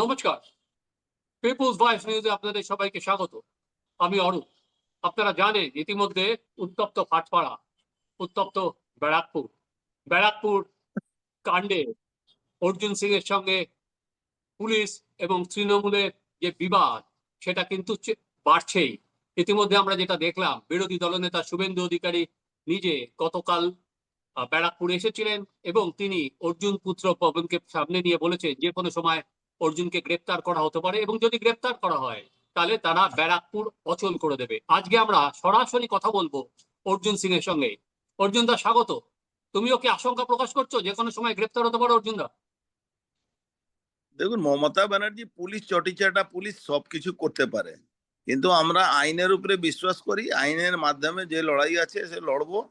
নমস্কার। People's voice নিউজে আপনাদের সবাইকে স্বাগত। আমি অরূপ। আপনারা জানেন, ইতিমধ্যে উত্তপ্ত ফাটপাড়া, উত্তপ্ত ব্যারাকপুর। ব্যারাকপুর কাণ্ডে অর্জুন সিং এর সঙ্গে পুলিশ এবং তৃণমূলের যে বিবাদ, সেটা কিন্তু বাড়ছেই। ইতিমধ্যে আমরা যেটা দেখলাম, বিরোধী দলনেতা শুভেন্দু অধিকারী নিজে গতকাল ব্যারাকপুর এসেছিলেন এবং তিনি অর্জুন পুত্র পবনকে সামনে নিয়ে বলেছেন, যে কোনো সময় অর্জুনকে গ্রেপ্তার করা হতে পারে এবং যদি গ্রেপ্তার করা হয়, তাহলে তারা ব্যারাকপুর অচল করে দেবে। আজকে আমরা সরাসরি কথা বলব অর্জুন সিং এর সঙ্গে। অর্জুন দা, স্বাগত। তুমিও কি আশঙ্কা প্রকাশ করছ? যে কোনো সময় গ্রেপ্তার হতে পারে অর্জুন দা? দেখুন, মমতা ব্যানার্জি, পুলিশ চটিচাটা, পুলিশ সবকিছু করতে পারে। কিন্তু আমরা আইনের উপরে বিশ্বাস করি, আইনের মাধ্যমে যে লড়াই আছে সে লড়বো।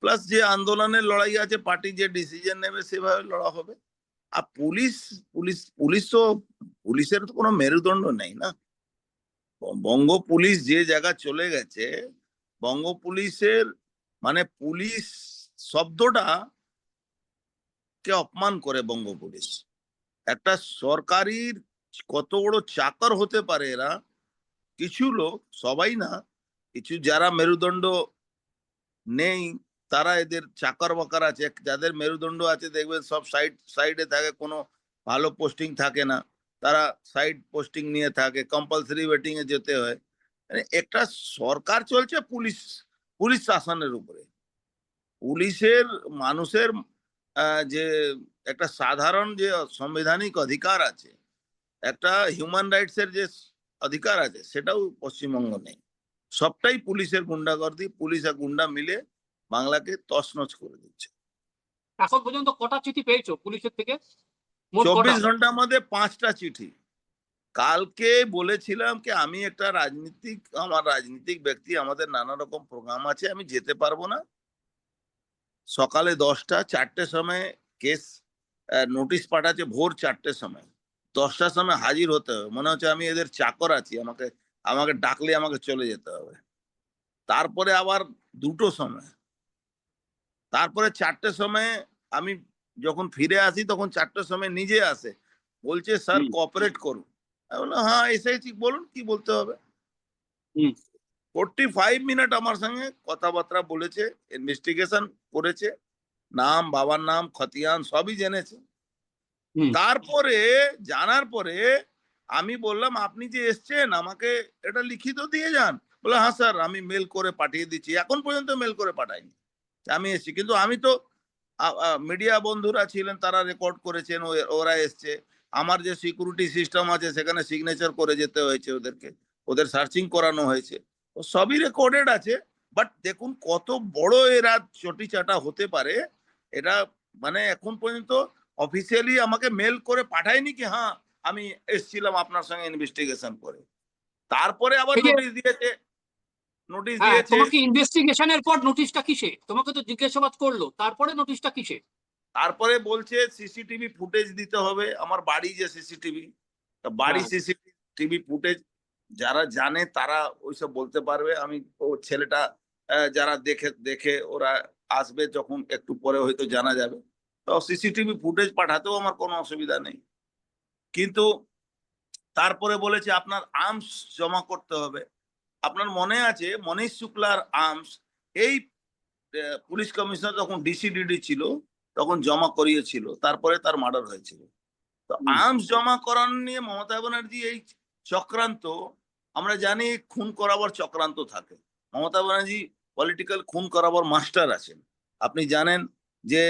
প্লাস যে আন্দোলনের লড়াই আছে, পার্টি যে ডিসিশন নেবে, সেভাবে লড়া হবে। আর পুলিশ পুলিশ পুলিশ তো পুলিশের তো কোনো মেরুদণ্ড নেই না? বঙ্গ পুলিশ যে জায়গা চলে গেছে, বঙ্গ পুলিশের মানে পুলিশ শব্দটা কে অপমান করে বঙ্গ পুলিশ? একটা সরকারির কত বড় চাকর হতে পারে এরা? কিছু লোক, সবাই না, কিছু যারা মেরুদণ্ড নেই তারা এদের চাকর বাকর আছে যাদের মেরুদণ্ড আছে, দেখবেন সব সাইড সাইডে থাকে, কোনো ভালো পোস্টিং থাকে না। তারা সাইড পোস্টিং নিয়ে থাকে কম্পালসারি ওয়েটিং এ যেতে হয়। মানে একটা সরকার চলছে পুলিশ পুলিশ শাসনের উপরে। পুলিশের, মানুষের যে একটা সাধারণ যে সাংবিধানিক অধিকার আছে, একটা হিউম্যান রাইটস এর যে অধিকার আছে, সেটাও পশ্চিমবঙ্গ নেই। সবটাই পুলিশের গুন্ডাগর্দি, পুলিশ আর গুন্ডা মিলে বাংলাকে তছনছ করে দিচ্ছে। এখন পর্যন্ত কটা চিঠি পেয়েছ পুলিশের থেকে? চব্বিশ ঘণ্টার মধ্যে পাঁচটা চিঠি। কালকে বলেছিলাম কি আমি একটা রাজনীতিক আমার রাজনীতিক ব্যক্তি আমাদের নানা রকম প্রোগ্রাম আছে আমি যেতে পারব না। সকালে দশটা চারটের সময় কেস নোটিশ পাঠাচ্ছে ভোর চারটের সময়। দশটার সময় হাজির হতে হবে। মনে হচ্ছে আমি এদের চাকর আছি আমাকে আমাকে ডাকলে আমাকে চলে যেতে হবে। তারপরে আবার দুটো সময়। তারপরে চারটের সময় আমি যখন ফিরে আসি তখন চারটের সময় নিজে আসে। বলছে স্যার। কোঅপারেট করুন। আমি বললাম হ্যাঁ এসেছি বলুন কি বলতে হবে। ফোরটি ফাইভ মিনিট আমার সঙ্গে কথাবার্তা বলেছে ইনভেস্টিগেশন করেছে। নাম বাবার নাম খতিয়ান সবই জেনেছে। তারপরে জানার পরে আমি বললাম আপনি যে এসছেন আমাকে এটা লিখিত দিয়ে যান। বলে হ্যাঁ স্যার আমি মেল করে পাঠিয়ে দিচ্ছি। এখন পর্যন্ত মেল করে পাঠাইনি। আমি এসেছি। কিন্তু আমি তো মিডিয়া বন্ধুরা ছিলেন তারা রেকর্ড করেছেন ওরা এসছে। আমার যে সিকিউরিটি সিস্টেম আছে সেখানে সিগনেচার করে যেতে হয়েছে ওদেরকে। ওদের সার্চিং করানো হয়েছে। তো সবই রেকর্ডেড আছে। বাট দেখুন কত বড় এরা চটি চাটা হতে পারে এটা মানে এখন পর্যন্ত অফিসিয়ালি আমাকে মেল করে পাঠায়নি কি হ্যাঁ আমি এসছিলাম আপনার সঙ্গে ইনভেস্টিগেশন করে। তারপরে আবার নোটিশ দিয়েছে নোটিশ হ্যাঁ দিয়েছে। তোমাকে ইনভেস্টিগেশনের পর নোটিশটা কিসে তোমাকে তো জিজ্ঞাসাবাদ করল তারপরে নোটিশটা কিসে তারপরে বলছে সিসিটিভি ফুটেজ দিতে হবে আমার বাড়ি যে সিসিটিভি বাড়ি হ্যাঁ। সিসিটিভি ফুটেজ যারা জানে তারা ওইসব বলতে পারবে। আমি ও ছেলেটা যারা দেখে দেখে ওরা আসবে যখন একটু পরে হয়তো জানা যাবে। তো সিসিটিভি ফুটেজ পাঠাতেও আমার কোনো অসুবিধা নেই। কিন্তু তারপরে বলেছে আপনার আর্মস জমা করতে হবে। আপনার মনে আছে মনীষ শুক্লার আর্মস এই পুলিশ কমিশনার যখন ডিসিডিডি ছিল তখন জমা করিয়েছিল তারপরে তার মার্ডার হয়েছিল। তো আর্মস জমা করানো নিয়ে মমতা ব্যানার্জি এই চক্রান্ত আমরা জানি খুন করাবার চক্রান্ত থাকে। মমতা ব্যানার্জি পলিটিক্যাল খুন করাবার মাস্টার আছেন। আপনি জানেন যে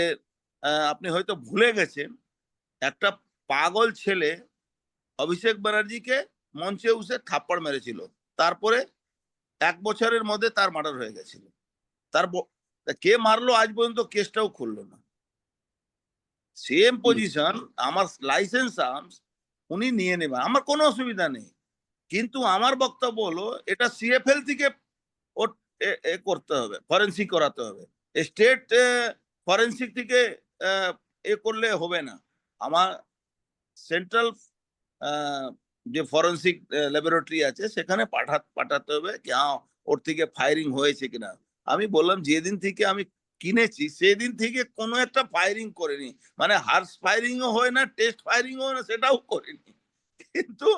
আপনি হয়তো ভুলে গেছেন একটা পাগল ছেলে অভিষেক ব্যানার্জিকে মঞ্চে উঠে থাপ্পড় মেরেছিল। তারপরে এক বছরের মধ্যে তার মার্ডার হয়ে গেছিল। তার কে মারলো আজ পর্যন্ত কেসটাও খুললো না। সেম পজিশন আমার লাইসেন্স আর্মস উনি নিয়ে নেবেন। আমার কোনো অসুবিধা নেই। কিন্তু আমার বক্তব্য হলো, এটা সিএফএল থেকে ওর এ- করতে হবে ফরেন্সিক করাতে হবে। স্টেট ফরেন্সিক থেকে, এ করলে হবে না। আমার সেন্ট্রাল যে ফরেন্সিক ল্যাবরেটরি আছে সেখানে পাঠা পাঠাতে হবে কি হ্যাঁ ওর থেকে ফায়ারিং হয়েছে কিনা। আমি বললাম যেদিন থেকে আমি কিনেছি সেদিন থেকে কোনো একটা ফায়ারিং করেনি। মানে হার্স ফায়ারিংও হয় না টেস্ট ফায়ারিংও হয় না সেটাও করেনি। কিন্তু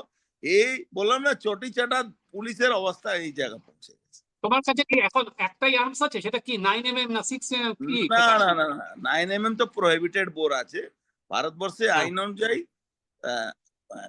এই বললাম না চটি চাটা পুলিশের অবস্থা এই জায়গা পৌঁছে গেছে। তোমার কাছে কি এখন একটাই আর্মস আছে? সেটা কি নাইন এম এম না সিক্স এম এম কি? না না না এম এম তো প্রহিবিটেড বোর আছে। ভারতবর্ষে। আইন অনুযায়ী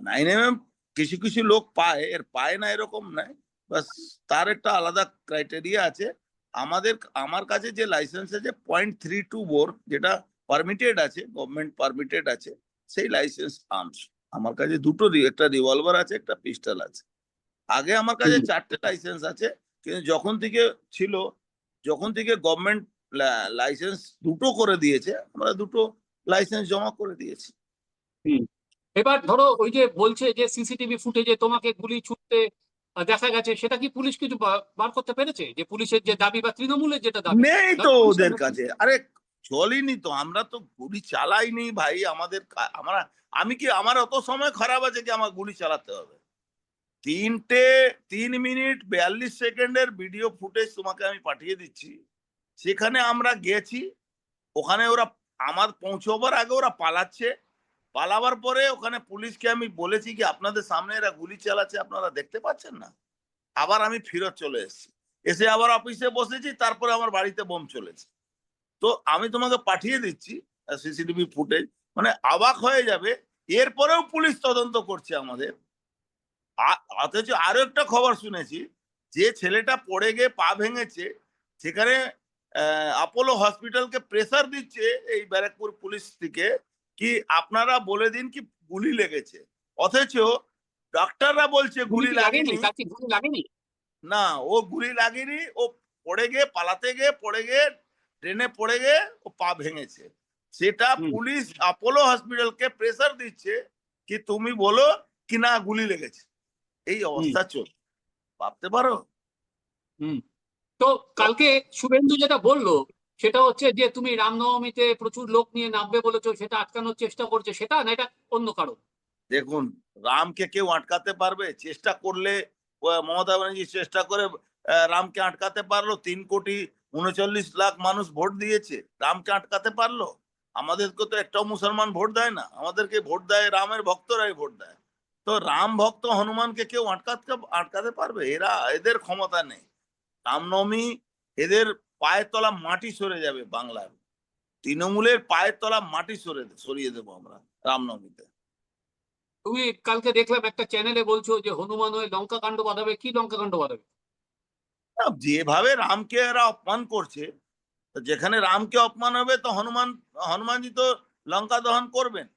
নাইন এম এম কিছু কিছু লোক পায় এর পায় না এরকম নাই বাস তার একটা আলাদা ক্রাইটেরিয়া আছে। আমাদের আমার কাছে যে লাইসেন্স আছে পয়েন্ট থ্রি টু বোর যেটা পারমিটেড আছে গভর্নমেন্ট পারমিটেড আছে সেই লাইসেন্স আর্মস আমার কাছে দুটো একটা রিভলভার আছে একটা পিস্টল আছে। আগে আমার কাছে চারটে লাইসেন্স আছে কিন্তু যখন থেকে ছিল যখন থেকে গভর্নমেন্ট লাইসেন্স দুটো করে দিয়েছে আমরা দুটো লাইসেন্স জমা করে দিয়েছি। এবার ধরো ওই যে বলছে যে সিসিটিভি ফুটেজে তোমাকে গুলি ছুটতে দেখা গেছে সেটা কি পুলিশ কিছু বার করতে পেরেছে? যে পুলিশের যে দাবি বা তৃণমূলের যেটা দাবি নেই তো ওদের কাছে- আরে চলিনি তো আমরা তো গুলি চালাইনি ভাই আমাদের আমরা আমি কি আমার অত সময় খারাপ আছে কি আমার গুলি চালাতে হবে? তিনটে তিন মিনিট বিয়াল্লিশ সেকেন্ডের ভিডিও ফুটেজ তোমাকে আমি পাঠিয়ে দিচ্ছি। সেখানে আমরা গেছি ওখানে ওরা আমার পৌঁছবার আগে ওরা পালাচ্ছে পালাবার পরে ওখানে পুলিশকে আমি বলেছি কি, আপনাদের সামনে এরা গুলি চালাচ্ছে, আপনারা দেখতে পাচ্ছেন না? আবার আমি ফিরত চলে এসেছি। এসে আবার অফিসে বসেছি, তারপরে আমার বাড়িতে বোম চলেছে। তো আমি তোমাকে পাঠিয়ে দিচ্ছি সিসিটিভি ফুটেজ মানে অবাক হয়ে যাবে। এরপরেও পুলিশ তদন্ত করছে আমাদের। অথচ আরও একটা খবর শুনেছি, যে ছেলেটা পড়ে গিয়ে পা ভেঙেছে, সেখানে আপোলো হসপিটালকে প্রেসার দিচ্ছে এই ব্যারাকপুর পুলিশ থেকে। কি আপনারা বলে দিন কি গুলি লেগেছে? অথচ ডাক্তাররা বলছে গুলি লাগেনি? না ও গুলি লাগেনি ও পড়ে গিয়ে পালাতে গিয়ে পড়ে গিয়ে ট্রেনে পড়ে গিয়ে ও পা ভেঙেছে। সেটা পুলিশ অ্যাপোলো হসপিটালকে প্রেসার দিচ্ছে কি তুমি বলো কি না গুলি লেগেছে। এই অবস্থা চল ভাবতে পারো? তো কালকে শুভেন্দু যেটা বলল সেটা হচ্ছে যে তুমি রামনবমীতে প্রচুর লোক নিয়ে নামবে বলেছ, সেটা আটকানোর চেষ্টা করছে, সেটা না, এটা অন্য কারণ। দেখুন, রামকে কেউ আটকাতে পারবে? চেষ্টা করলে মমতা ব্যানার্জি চেষ্টা করে রামকে আটকাতে পারল, তিন কোটি উনচল্লিশ লাখ মানুষ ভোট দিয়েছে, রামকে আটকাতে পারল? আমাদেরকে তো একটাও মুসলমান ভোট দেয় না, আমাদেরকে ভোট দেয় রামের ভক্তরাই ভোট দেয়। তো রাম ভক্ত হনুমানকে কেউ আটকাতে আটকাতে পারবে? এরা, এদের ক্ষমতা নেই। রামনবমী, এদের পায়ের তলা মাটি সরে যাবে বাংলার। তৃণমূলের পায়ের তলা মাটি সরে সরিয়ে দেবো আমরা রামনবমীতে। তুমি কালকে দেখলাম একটা চ্যানেলে বলছো যে হনুমান হয়ে লঙ্কা কাণ্ড বাঁধাবে কি লঙ্কা কাণ্ড বাঁধাবে? যেভাবে রামকে এরা অপমান করছে যেখানে রামকে অপমান হবে তো হনুমান হনুমানজি তো লঙ্কা দহন করবেন।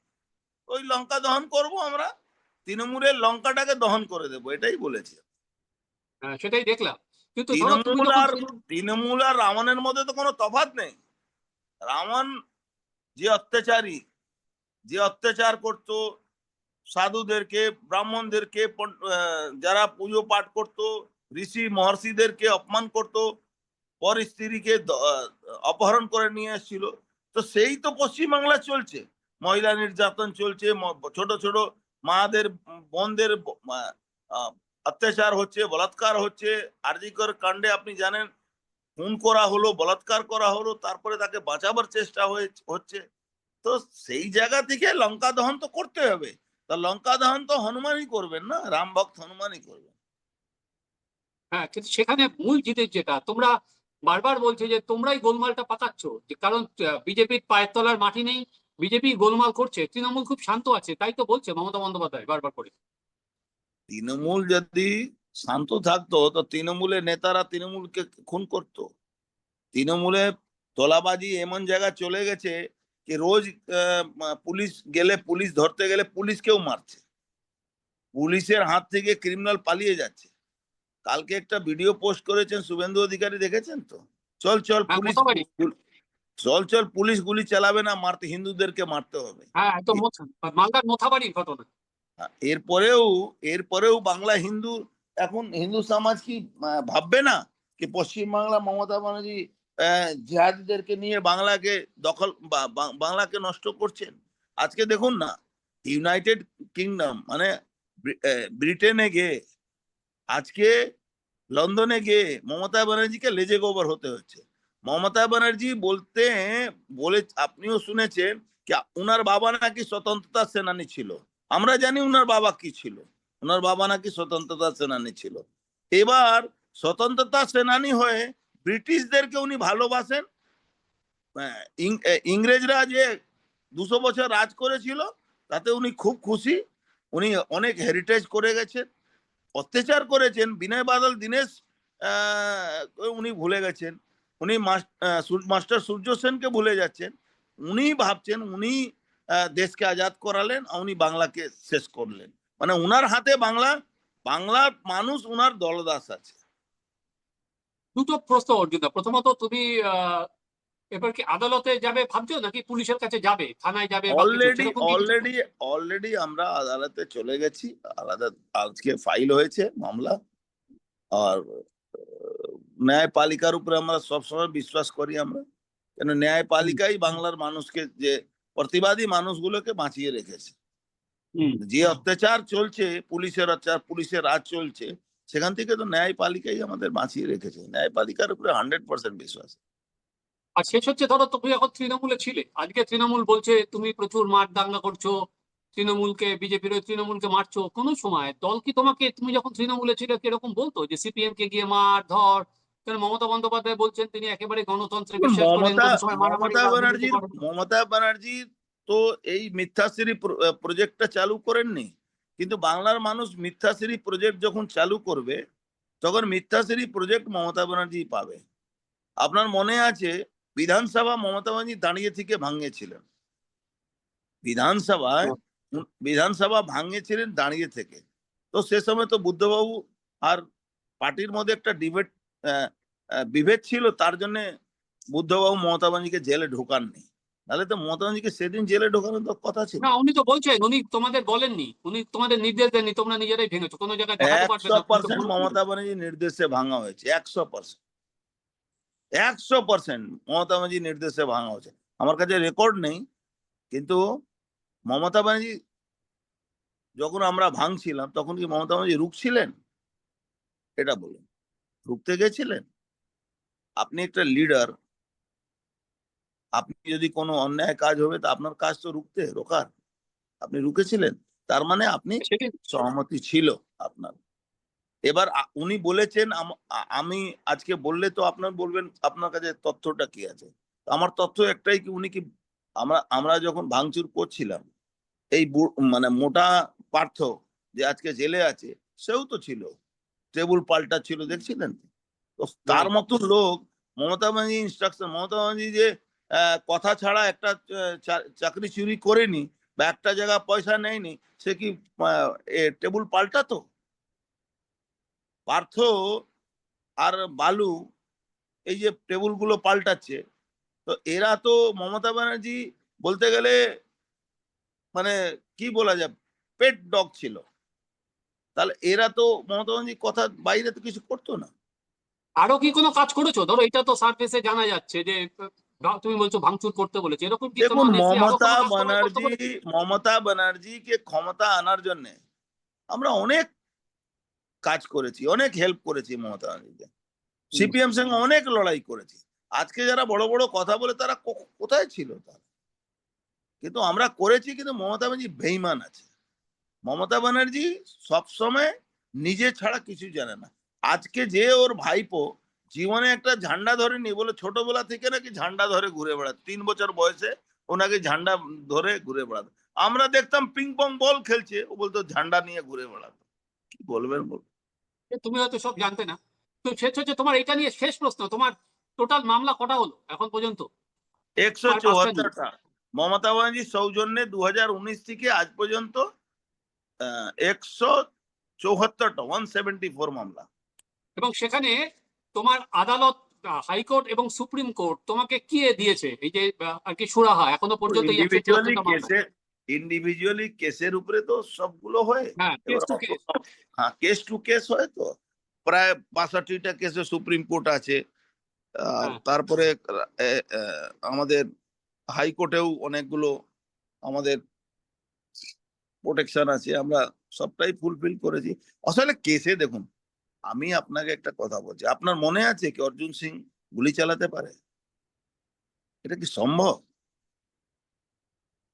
ওই লঙ্কা দহন করব আমরা তৃণমূলের লঙ্কাটাকে দহন করে দেবো এটাই বলেছে। হ্যাঁ, সেটাই দেখলাম। কিন্তু তৃণমূল আর তৃণমূল আর রাবণের মধ্যে তো কোনো তফাৎ নেই। রাবণ যে অত্যাচারী যে অত্যাচার করত সাধুদেরকে ব্রাহ্মণদেরকে যারা পুজো পাঠ করত ঋষি মহর্ষিদেরকে অপমান করত পর স্ত্রীকে অপহরণ করে নিয়ে এসেছিল। তো সেই তো পশ্চিমবাংলা চলছে। মহিলা নির্যাতন চলছে ছোট ছোট মাদের বোনদের অত্যাচার হচ্ছে, বলাৎকার হচ্ছে, আরজিকর কাণ্ডে আপনি জানেন, খুন করা হলো, বলাৎকার করা হলো, তারপরে তাকে বাঁচাবার চেষ্টা হচ্ছে। তো সেই জায়গা থেকে লঙ্কা দহন তো করতে হবে। তা লঙ্কা দহন তো হনুমানই করবেন না? রাম ভক্ত হনুমানই করবেন। হ্যাঁ কিন্তু সেখানে মূল জিনিস যেটা, তোমরা বারবার বলছো যে তোমরাই গোলমালটা পাকাচ্ছ, যে কারণ বিজেপির পায়ের তলার মাটি নেই, বিজেপি গোলমাল করছে, তৃণমূল খুব শান্ত আছে, তাই তো বলছে মমতা বন্দ্যোপাধ্যায় বারবার করে। তৃণমূল যদি শান্ত থাকতো তো তৃণমূলের নেতারা তৃণমূলকে খুন করত। তৃণমূলে তোলাবাজি এমন জায়গায় চলে গেছে যে রোজ পুলিশ গেলে পুলিশ ধরতে গেলে পুলিশকেও মারছে। পুলিশের হাত থেকে ক্রিমিনাল পালিয়ে যাচ্ছে। কালকে একটা ভিডিও পোস্ট করেছেন শুভেন্দু অধিকারী দেখেছেন তো? চল চল হ্যাঁ, পুলিশ চল চল পুলিশ গুলি চালাবে না মারতে হিন্দুদেরকে মারতে হবে। হ্যাঁ তো মালদার মোথাবাড়ির ঘটনা। এরপরেও এরপরেও বাংলা হিন্দু, এখন হিন্দু সমাজ কি ভাববে না কি পশ্চিমবাংলা মমতা ব্যানার্জি জিহাদিদেরকে নিয়ে বাংলাকে দখল বাংলাকে নষ্ট করছেন? আজকে দেখুন না, ইউনাইটেড কিংডম মানে ব্রিটেনে গিয়ে, আজকে লন্ডনে গিয়ে মমতা ব্যানার্জিকে লেজে গোবর হতে হচ্ছে। মমতা ব্যানার্জি বলতে, বলে, আপনিও শুনেছেন, কি ওনার বাবা নাকি স্বতন্ত্রতা সেনানী ছিল। আমরা জানি উনার বাবা কি ছিল। ওনার বাবা নাকি স্বতন্ত্রতা সেনানী ছিল। এবার স্বতন্ত্রতা সেনানী হয়ে ব্রিটিশদেরকে উনি ভালোবাসেন। আহ, ইংরেজরা যে দুশো বছর রাজ করেছিল তাতে উনি খুব খুশি। উনি অনেক হেরিটেজ করে গেছেন অত্যাচার করেছেন। বিনয় বাদল দীনেশ উনি ভুলে গেছেন। উনি মাস- মাস্টার সূর্য সেনকে ভুলে যাচ্ছেন। উনি ভাবছেন উনি দেশকে আজাদ করালেন উনি বাংলাকে শেষ করলেন। মানে উনার হাতে বাংলা বাংলার মানুষ উনার দলদাস আছে। দুটো প্রশ্ন অর্জুন প্রথমত তুমি এবার কি আদালতে যাবে ভাবছ নাকি পুলিশের কাছে যাবে? থানায় যাবে অলরেডি? অলরেডি অলরেডি আমরা আদালতে চলে গেছি। আলাদা আজকে ফাইল হয়েছে মামলা। আর ন্যায়পালিকার উপরে আমরা সবসময় বিশ্বাস করি আমরা। কেন ন্যায়পালিকাই বাংলার মানুষকে যে প্রতিবাদী মানুষগুলোকে বাঁচিয়ে রেখেছে। যে অত্যাচার চলছে পুলিশের অত্যাচার পুলিশের রাজ চলছে সেখান থেকে তো ন্যায়পালিকাই আমাদের বাঁচিয়ে রেখেছে। ন্যায়পালিকার উপরে হান্ড্রেড পার্সেন্ট বিশ্বাস। আর শেষ হচ্ছে ধরো তুমি এখন তৃণমূলে ছিলে। আজকে তৃণমূল বলছে তুমি প্রচুর মার দাঙ্গা করছ তৃণমূলকে বিজেপির তৃণমূলকে মারছো। কোন সময় দল কি তোমাকে তুমি যখন তৃণমূলে ছিলে কীরকম বলতো? যে সিপিএম কে গিয়ে মার ধর মমতা বন্দ্যোপাধ্যায় বলছেন তিনি একেবারে গণতন্ত্রে বিশ্বাস করেন মমতা ব্যানার্জি তো এই মিথ্যাশ্রী প্রজেক্টটা চালু করেননি। কিন্তু বাংলার মানুষ মিথ্যাশ্রী প্রজেক্ট যখন চালু করবে তখন মিথ্যাশ্রী প্রজেক্ট মমতা ব্যানার্জি পাবে। আপনার মনে আছে বিধানসভা মমতা ব্যানার্জি দাঁড়িয়ে থেকে ভাঙিয়েছিলেন বিধানসভায় বিধানসভা ভাঙিয়েছিলেন দাঁড়িয়ে থেকে। তো সে সময় তো বুদ্ধবাবু আর পার্টির মধ্যে একটা ডিবেট বিভেদ ছিল তার জন্য বুদ্ধবাবু মমতা ব্যানার্জিকে জেলে ঢোকাননি। নাহলে তো মমতা ব্যানার্জিকে সেদিন জেলে ঢোকানোর তো কথা ছিল। না উনি তো বলছেন উনি তোমাদের বলেননি। উনি তোমাদের নির্দেশ দেননি তোমরা নিজেরাই ভেঙেছো কোনো জায়গায় একশো পার্সেন্ট মমতা ব্যানার্জি নির্দেশে ভাঙা হয়েছে একশো পার্সেন্ট। একশো পার্সেন্ট মমতা ব্যানার্জি নির্দেশে ভাঙা হয়েছে। আমার কাছে রেকর্ড নেই কিন্তু মমতা ব্যানার্জি যখন আমরা ভাঙছিলাম তখন কি মমতা ব্যানার্জি রুখছিলেন? এটা বলুন। রুখতে গেছিলেন? আপনি একটা লিডার আপনি যদি কোনো অন্যায় কাজ হবে তা আপনার কাজ তো রুখতে রোকার আপনি রুখেছিলেন তার মানে আপনি সহমতি ছিল আপনার। এবার উনি বলেছেন আমি আজকে বললে তো আপনার বলবেন আপনার কাছে তথ্যটা কি আছে? আমার তথ্য একটাই কি উনি কি আমরা আমরা যখন ভাঙচুর করছিলাম এই মানে মোটা পার্থ যে আজকে জেলে আছে সেও তো ছিল। টেবুল পাল্টা ছিল দেখছিলেন তো? তার মতো লোক মমতা ব্যানার্জি ইনস্ট্রাকশন মমতা ব্যানার্জি যে কথা ছাড়া একটা চাকরি চুরি করেনি বা একটা জায়গা পয়সা নেয়নি সে কি টেবুল পাল্টাতো পার্থ আর বালু এই যে টেবিলগুলো পাল্টাচ্ছে তো এরা তো মমতা ব্যানার্জি বলতে গেলে মানে কি বলা যায় পেট ডগ ছিল। তাহলে এরা তো মমতা ব্যানার্জি কথা বাইরে তো কিছু করতো না। আরও কি কোনো কাজ করেছ? ধরো এটা তো সার্ফেসে জানা যাচ্ছে যে তুমি বলছো ভাঙচুর করতে বলেছে। এরকম কি দেখুন তোমার নেত্রী আরও মমতা কোনো কাজ করতে ব্যানার্জি মমতা ব্যানার্জিকে ক্ষমতা আনার জন্য আমরা অনেক কাজ করেছি অনেক হেল্প করেছি মমতা ব্যানার্জিকে। সিপিএম সঙ্গে অনেক লড়াই করেছি। আজকে যারা বড় বড় কথা বলে তারা কোথায় ছিল তারা? কিন্তু আমরা করেছি কিন্তু মমতা ব্যানার্জি বেইমান আছে। মমতা ব্যানার্জি সবসময় নিজে ছাড়া কিছু জানে না। আজকে যে ওর ভাইপো জীবনে একটা ঝান্ডা ধরেনি বলে ছোটবেলা থেকে নাকি ঝান্ডা ধরে ঘুরে বেড়াত। তিন বছর বয়সে ওনাকে ঝান্ডা ধরে ঘুরে বেড়াতো। আমরা দেখতাম পিং পং বল খেলছে ও বলতো ঝান্ডা নিয়ে ঘুরে বেড়াতো। কি বলবেন বল তুমি হয়তো সব জানতে না। তো শেষ হচ্ছে তোমার এটা নিয়ে শেষ প্রশ্ন তোমার টোটাল মামলা কটা হলো এখন পর্যন্ত? একশো চুয়াত্তরটা। মমতা ব্যানার্জির সৌজন্যে দু হাজার উনিশ থেকে আজ পর্যন্ত একশো চৌহাত্তরটা ওয়ান সেভেন্টি ফোর মামলা। এবং সেখানে তোমার আদালত হাইকোর্ট এবং সুপ্রিম কোর্ট তোমাকে কি দিয়েছে? এই যে আর কি সুরাহা এখনও পর্যন্ত ইন্ডিভিজুয়ালি কেসের উপরে তো সবগুলো হয়। হ্যাঁ কেস টু কেস হ্যাঁ কেস টু কেস হয় তো। প্রায় বাষট্টিটা কেসে সুপ্রিম কোর্ট আছে। হ্যাঁ। তারপরে আমাদের হাইকোর্টেও অনেকগুলো আমাদের প্রোটেকশন আছে, আমরা সবটাই ফুলফিল করেছি। আসলে কেসে দেখুন, আমি আপনাকে একটা কথা বলছি, আপনার মনে আছে কি অর্জুন সিং গুলি চালাতে পারে? এটা কি সম্ভব?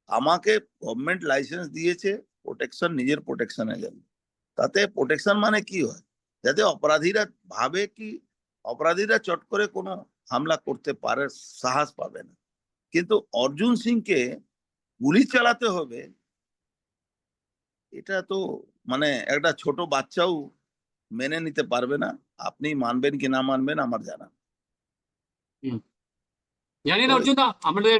আমাকে গভর্নমেন্ট লাইসেন্স দিয়েছে প্রোটেকশন নিজের প্রোটেকশনের জন্য তাতে প্রোটেকশন মানে কি হয়? যাতে অপরাধীরা ভাবে কি, অপরাধীরা চট করে কোনো হামলা করতে পারে, সাহস পাবে না। কিন্তু অর্জুন সিংকে গুলি চালাতে হবে এটা তো মানে একটা ছোট বাচ্চাও মেনে নিতে পারবে না। আপনি মানবেন কি না মানবেন আমার জানা জানি না অর্জুন আমাদের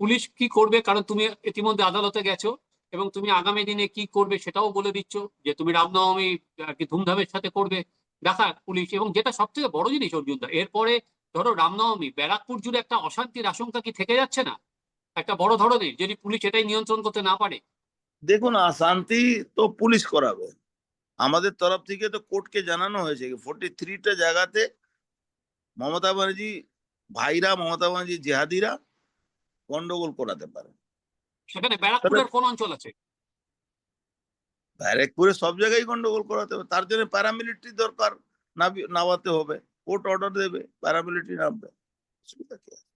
পুলিশ কি করবে? কারণ তুমি ইতিমধ্যে আদালতে গেছো এবং তুমি আগামী দিনে কি করবে সেটাও বলে দিচ্ছ যে তুমি রামনবমী আর কি ধুমধামের সাথে করবে। দেখা পুলিশ এবং যেটা সব থেকে বড় জিনিস অর্জুন দা এরপরে ধরো রামনবমী ব্যারাকপুর জুড়ে একটা অশান্তির আশঙ্কা কি থেকে যাচ্ছে না? একটা বড় ধরনের যদি পুলিশ এটাই নিয়ন্ত্রণ করতে না পারে দেখুন অশান্তি তো পুলিশ করাবে। আমাদের তরফ থেকে তো কোর্টকে জানানো হয়েছে ফোর্টি থ্রিটা জায়গাতে মমতা ব্যানার্জি ভাইরা মমতা ব্যানার্জি জেহাদিরা গন্ডগোল করাতে পারে। সেখানে ব্যারাকপুরের কোন অঞ্চল আছে? ব্যারেকপুরে সব জায়গায় গন্ডগোল করাতে হবে। তার জন্য প্যারামিলিটারি দরকার নামাতে হবে। কোর্ট অর্ডার দেবে প্যারামিলিটারি নামবে। অসুবিধা কি আছে?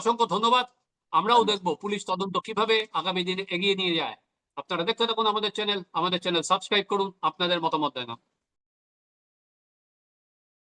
অসংখ্য ধন্যবাদ। আমরাও দেখব পুলিশ তদন্ত কীভাবে আগামী দিনে এগিয়ে নিয়ে যায়। আপনারা দেখতে থাকুন আমাদের চ্যানেল আমাদের চ্যানেল সাবস্ক্রাইব করুন আপনাদের মতামত জানান।